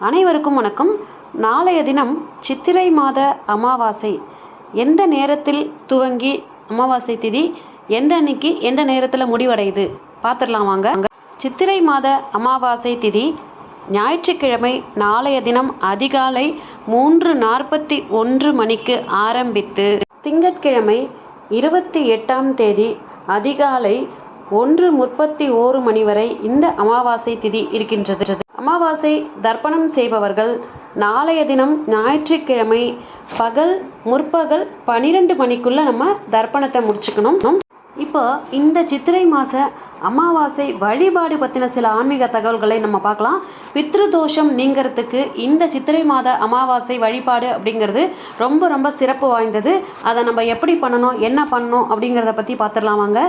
அனைவருக்கும் வணக்கம். நாளைய தினம் சித்திரை மாத அமாவாசை. எந்த நேரத்தில் துவங்கி அமாவாசை திதி? எந்த அன்னைக்கு? எந்த நேரத்தில் முடிவடையுது? பார்த்துடலாம் வாங்க. சித்திரை மாத அமாவாசை திதி ஞாயிற்றுக்கிழமை நாளைய தினம் அதிகாலை மூன்று நாற்பத்தி ஒன்று மணிக்கு ஆரம்பித்து திங்கட்கிழமை இருபத்தி எட்டாம் தேதி அதிகாலை ஒன்று முப்பத்தி ஓரு மணி வரை இந்த அமாவாசை திதி இருக்கின்றது. அமாவாசை தர்ப்பணம் செய்பவர்கள் நாளைய தினம் ஞாயிற்றுக்கிழமை பகல் முற்பகல் பன்னிரெண்டு மணிக்குள்ளே நம்ம தர்ப்பணத்தை முடிச்சுக்கணும். இப்போ இந்த சித்திரை மாத அமாவாசை வழிபாடு பற்றின சில ஆன்மீக தகவல்களை நம்ம பார்க்கலாம். பித்ரு தோஷம் நீங்கிறதுக்கு இந்த சித்திரை மாத அமாவாசை வழிபாடு அப்படிங்கிறது ரொம்ப ரொம்ப சிறப்பு வாய்ந்தது. அதை நம்ம எப்படி பண்ணணும் என்ன பண்ணணும் அப்படிங்கிறத பற்றி பார்த்துடலாம் வாங்க.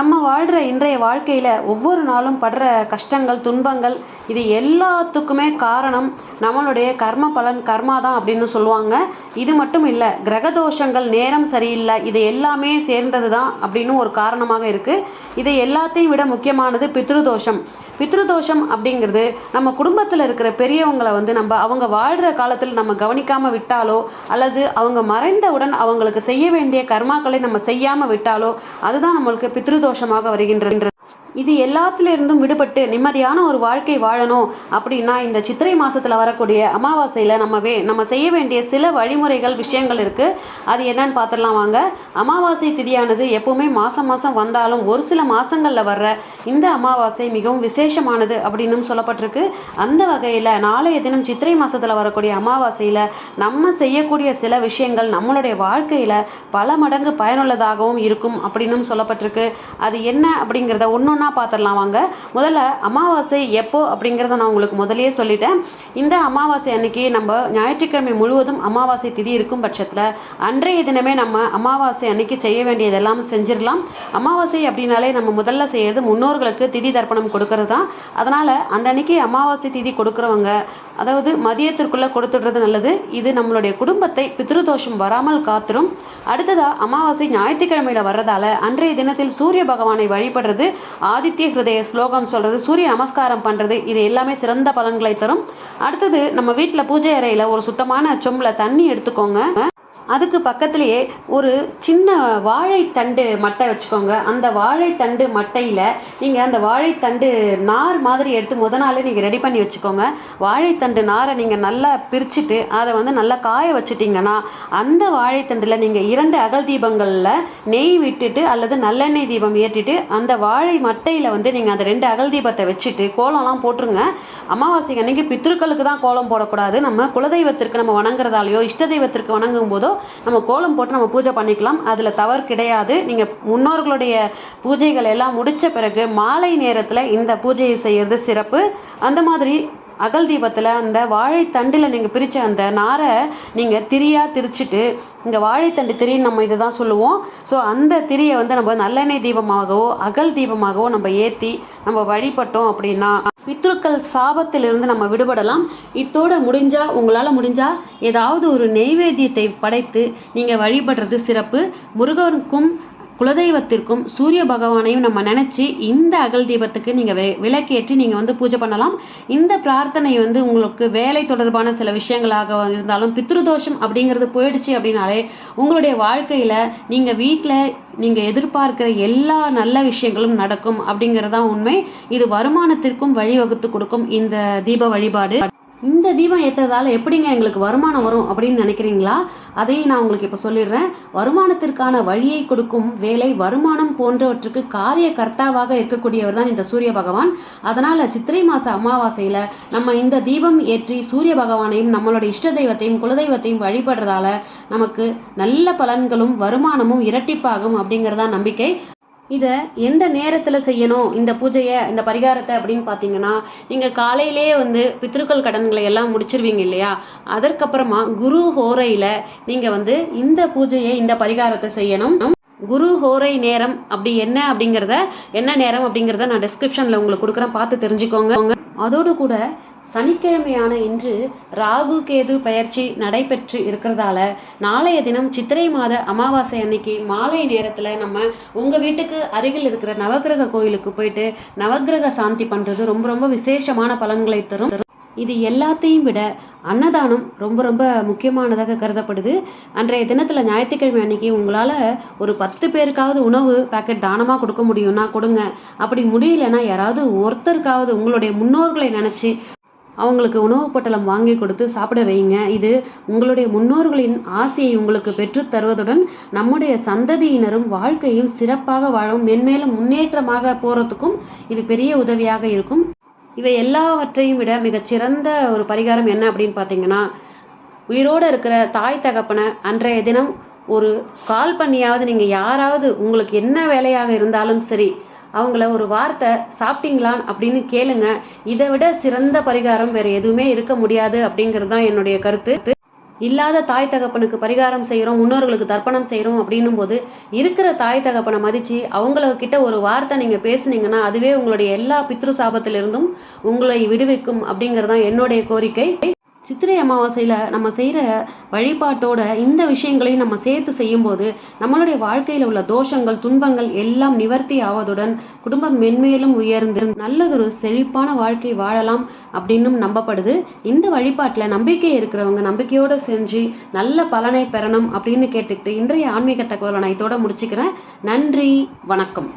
நம்ம வாழ்கிற இன்றைய வாழ்க்கையில் ஒவ்வொரு நாளும் படுற கஷ்டங்கள் துன்பங்கள் இது எல்லாத்துக்குமே காரணம் நம்மளுடைய கர்ம பலன் கர்மா தான் அப்படின்னு சொல்லுவாங்க. இது மட்டும் இல்லை கிரக தோஷங்கள் நேரம் சரியில்லை இது எல்லாமே சேர்ந்தது தான் அப்படின்னு ஒரு காரணமாக இருக்குது இதை எல்லாத்தையும் விட முக்கியமானது பித்ருதோஷம். பித்ருதோஷம் அப்படிங்கிறது நம்ம குடும்பத்தில் இருக்கிற பெரியவங்களை வந்து நம்ம அவங்க வாழ்கிற காலத்தில் நம்ம கவனிக்காமல் விட்டாலோ அல்லது அவங்க மறைந்தவுடன் அவங்களுக்கு செய்ய வேண்டிய கர்மாக்களை நம்ம செய்யாமல் விட்டாலோ அதுதான் நம்மளுக்கு பித்ருதோஷமாக வருகின்றது இது எல்லாத்திலிருந்தும் விடுபட்டு நிம்மதியான ஒரு வாழ்க்கை வாழணும் அப்படின்னா இந்த சித்திரை மாதத்தில் வரக்கூடிய அமாவாசையில் நம்ம வே நம்ம செய்ய வேண்டிய சில வழிமுறைகள் விஷயங்கள் இருக்குது அது என்னன்னு பார்த்துடலாம் வாங்க. அமாவாசை திதியானது எப்போவுமே மாதம் மாதம் வந்தாலும் ஒரு சில மாதங்களில் வர்ற இந்த அமாவாசை மிகவும் விசேஷமானது அப்படின்னு சொல்லப்பட்டிருக்கு. அந்த வகையில் நாளைய தினம் சித்திரை மாதத்தில் வரக்கூடிய அமாவாசையில் நம்ம செய்யக்கூடிய சில விஷயங்கள் நம்மளுடைய வாழ்க்கையில் பல மடங்கு பயனுள்ளதாகவும் இருக்கும் அப்படின்னும் சொல்லப்பட்டிருக்கு. அது என்ன அப்படிங்கிறத ஒன்று ஒன்றா பார்த்துடலாம் வாங்க. முதல்ல அமாவாசை எப்போ அப்படிங்கிறத நான் உங்களுக்கு முதலே சொல்லிட்டேன். இந்த அமாவாசை அன்னைக்கு நம்ம ஞாயிற்றுக்கிழமை முழுவதும் அமாவாசை திதி இருக்கும் பட்சத்தில் அன்றைய தினமே நம்ம அமாவாசை அன்னைக்கு செய்ய வேண்டியதெல்லாம் செஞ்சிடலாம். அமாவாசை அப்படின்னாலே நம்ம முதல்ல செய்யறது முன்னோர்களுக்கு திதி தர்ப்பணம் கொடுக்கறது தான். அதனால் அந்த அன்னைக்கு அமாவாசை திதி கொடுக்குறவங்க அதாவது மதியத்திற்குள்ளே கொடுத்துடுறது நல்லது. இது நம்மளுடைய குடும்பத்தை பித்ருதோஷம் வராமல் காத்துரும். அடுத்ததா அமாவாசை ஞாயிற்றுக்கிழமையில் வர்றதால அன்றைய தினத்தில் சூரிய பகவானை வழிபடுறது ஆதித்ய ஹிருதய ஸ்லோகம் சொல்கிறது சூரிய நமஸ்காரம் பண்ணுறது இது எல்லாமே சிறந்த பலன்களை தரும். அடுத்தது நம்ம வீட்டில் பூஜை அறையில் ஒரு சுத்தமான சொம்பில் தண்ணி எடுத்துக்கோங்க. அதுக்கு பக்கத்துலேயே ஒரு சின்ன வாழைத்தண்டு மட்டை வச்சுக்கோங்க. அந்த வாழைத்தண்டு மட்டையில் நீங்கள் அந்த வாழைத்தண்டு நார் மாதிரி எடுத்து முத நாளே நீங்கள் ரெடி பண்ணி வச்சுக்கோங்க. வாழைத்தண்டு நாரை நீங்கள் நல்லா பிரிச்சுட்டு அதை வந்து நல்லா காய வச்சுட்டிங்கன்னா அந்த வாழைத்தண்டில் நீங்கள் இரண்டு அகல் தீபங்களில் நெய் விட்டுட்டு அல்லது நல்லெண்ணெய் தீபம் ஏற்றிட்டு அந்த வாழை மட்டையில் வந்து நீங்கள் அந்த ரெண்டு அகல் தீபத்தை வச்சுட்டு கோலம்லாம் போட்டுருங்க. அமாவாசை அன்றைக்கி பித்ருக்களுக்கு தான் கோலம் போடக்கூடாது. நம்ம குலதெய்வத்திற்கு நம்ம வணங்குறதாலையோ இஷ்ட தெய்வத்திற்கு வணங்கும் போதோ நம்ம கோலம் போட்டு நம்ம பூஜை பண்ணிக்கலாம். அதில் தவறு கிடையாது. நீங்கள் முன்னோர்களுடைய பூஜைகள் எல்லாம் முடித்த பிறகு மாலை நேரத்தில் இந்த பூஜையை செய்கிறது சிறப்பு. அந்த மாதிரி அகல் தீபத்தில் அந்த வாழைத்தண்டில் நீங்கள் பிரித்த அந்த நாரை நீங்கள் திரியாக திரிச்சிட்டு இங்கே வாழைத்தண்டு திரின்னு நம்ம இதை தான் சொல்லுவோம். ஸோ அந்த திரியை வந்து நம்ம நல்லெண்ணெய் தீபமாகவோ அகல் தீபமாகவோ நம்ம ஏற்றி நம்ம வழிபட்டோம் அப்படின்னா பித்ருக்கள் சாபத்திலிருந்து நம்ம விடுபடலாம். இத்தோட முடிஞ்சால் உங்களால் முடிஞ்சால் ஏதாவது ஒரு நெய்வேத்தியத்தை படைத்து நீங்கள் வழிபடுறது சிறப்பு. முருகனுக்கும் குலதெய்வத்திற்கும் சூரிய பகவானையும் நம்ம நினச்சி இந்த அகல் தீபத்துக்கு நீங்கள் வே விளக்கேற்றி நீங்கள் வந்து பூஜை பண்ணலாம். இந்த பிரார்த்தனை வந்து உங்களுக்கு வேலை தொடர்பான சில விஷயங்களாக இருந்தாலும் பித்ருதோஷம் அப்படிங்கிறது போயிடுச்சு அப்படின்னாலே உங்களுடைய வாழ்க்கையில் நீங்கள் வீட்டில் நீங்கள் எதிர்பார்க்கிற எல்லா நல்ல விஷயங்களும் நடக்கும் அப்படிங்கிறதான் உண்மை. இது வருமானத்திற்கும் வழிவகுத்து கொடுக்கும் இந்த தீப வழிபாடு. இந்த தீபம் ஏற்றதால எப்படிங்க எங்களுக்கு வருமானம் வரும் அப்படின்னு நினைக்கிறீங்களா? அதையும் நான் உங்களுக்கு இப்போ சொல்லிடுறேன். வருமானத்திற்கான வழியை கொடுக்கும் வேலை வருமானம் போன்றவற்றுக்கு காரிய கர்த்தாவாக இருக்கக்கூடியவர் தான் இந்த சூரிய பகவான். அதனால் சித்திரை மாத அமாவாசையில் நம்ம இந்த தீபம் ஏற்றி சூரிய பகவானையும் நம்மளோட இஷ்ட தெய்வத்தையும் குலதெய்வத்தையும் வழிபடுறதால நமக்கு நல்ல பலன்களும் வருமானமும் இரட்டிப்பாகும் அப்படிங்கிறதா நம்பிக்கை. இதை எந்த நேரத்தில் செய்யணும்? இந்த பூஜையை இந்த பரிகாரத்தை அப்படின்னு பார்த்தீங்கன்னா நீங்கள் காலையிலே வந்து பித்ருக்கள் கடன்களை எல்லாம் முடிச்சிருவீங்க இல்லையா? அதற்கப்புறமா குரு ஹோரையில் நீங்கள் வந்து இந்த பூஜையை இந்த பரிகாரத்தை செய்யணும். குரு ஹோரை நேரம் அப்படி என்ன அப்படிங்கிறத என்ன நேரம் அப்படிங்கிறத நான் டிஸ்கிரிப்ஷனில் உங்களுக்கு கொடுக்குறேன். பார்த்து தெரிஞ்சுக்கோங்க. அதோடு கூட சனிக்கிழமையான இன்று ராகு கேது பயிற்சி நடைபெற்று இருக்கிறதால நாளைய தினம் சித்திரை மாத அமாவாசை அன்னைக்கு மாலை நேரத்தில் நம்ம உங்கள் வீட்டுக்கு அருகில் இருக்கிற நவக்கிரக கோயிலுக்கு போயிட்டு நவக்கிரக சாந்தி பண்ணுறது ரொம்ப ரொம்ப விசேஷமான பலன்களை தரும். இது எல்லாத்தையும் விட அன்னதானம் ரொம்ப ரொம்ப முக்கியமானதாக கருதப்படுது. அன்றைய தினத்தில் ஞாயிற்றுக்கிழமை அன்னைக்கு உங்களால் ஒரு பத்து பேருக்காவது உணவு பேக்கெட் தானமாக கொடுக்க முடியும்னா கொடுங்க. அப்படி முடியலன்னா யாராவது ஒருத்தருக்காவது உங்களுடைய முன்னோர்களை நினச்சி அவங்களுக்கு உணவுப் பொட்டலம் வாங்கி கொடுத்து சாப்பிட வைங்க. இது உங்களுடைய முன்னோர்களின் ஆசையை உங்களுக்கு பெற்றுத் தருவதுடன் நம்முடைய சந்ததியினரும் வாழ்க்கையும் சிறப்பாக வாழும் மென்மேலும் முன்னேற்றமாக போகிறதுக்கும் இது பெரிய உதவியாக இருக்கும். இவை எல்லாவற்றையும் விட மிகச்சிறந்த ஒரு பரிகாரம் என்ன அப்படின்னு பார்த்தீங்கன்னா உயிரோடு இருக்கிற தாய் தகப்பனை அன்றைய தினம் ஒரு கால் பண்ணியாவது நீங்கள் யாராவது உங்களுக்கு என்ன வேலையாக இருந்தாலும் சரி அவங்கள ஒரு வார்த்தை சாப்பிட்டீங்களான் அப்படின்னு கேளுங்க. இதை விட சிறந்த பரிகாரம் வேறு எதுவுமே இருக்க முடியாது அப்படிங்கிறது தான் என்னுடைய கருத்து. இல்லாத தாய் தகப்பனுக்கு பரிகாரம் செய்கிறோம் முன்னோர்களுக்கு தர்ப்பணம் செய்கிறோம் அப்படின்னும் போது இருக்கிற தாய் தகப்பனை மதித்து அவங்கள கிட்ட ஒரு வார்த்தை நீங்கள் பேசுனீங்கன்னா அதுவே உங்களுடைய எல்லா பித்ரு சாபத்திலிருந்தும் உங்களை விடுவிக்கும் அப்படிங்கிறது தான் என்னுடைய கோரிக்கை. சித்திரை அமாவாசையில் நம்ம செய்கிற வழிபாட்டோட இந்த விஷயங்களையும் நம்ம சேர்த்து செய்யும்போது நம்மளுடைய வாழ்க்கையில் உள்ள தோஷங்கள் துன்பங்கள் எல்லாம் நிவர்த்தி ஆவதுடன் குடும்பம் மென்மேலும் உயர்ந்து நல்லதொரு செழிப்பான வாழ்க்கை வாழலாம் அப்படின்னும் நம்பப்படுது. இந்த வழிபாட்டில் நம்பிக்கை இருக்கிறவங்க நம்பிக்கையோடு செஞ்சு நல்ல பலனை பெறணும் அப்படின்னு கேட்டுக்கிட்டு இன்றைய ஆன்மீக தகவலை நான் இதோட முடிச்சுக்கிறேன். நன்றி வணக்கம்.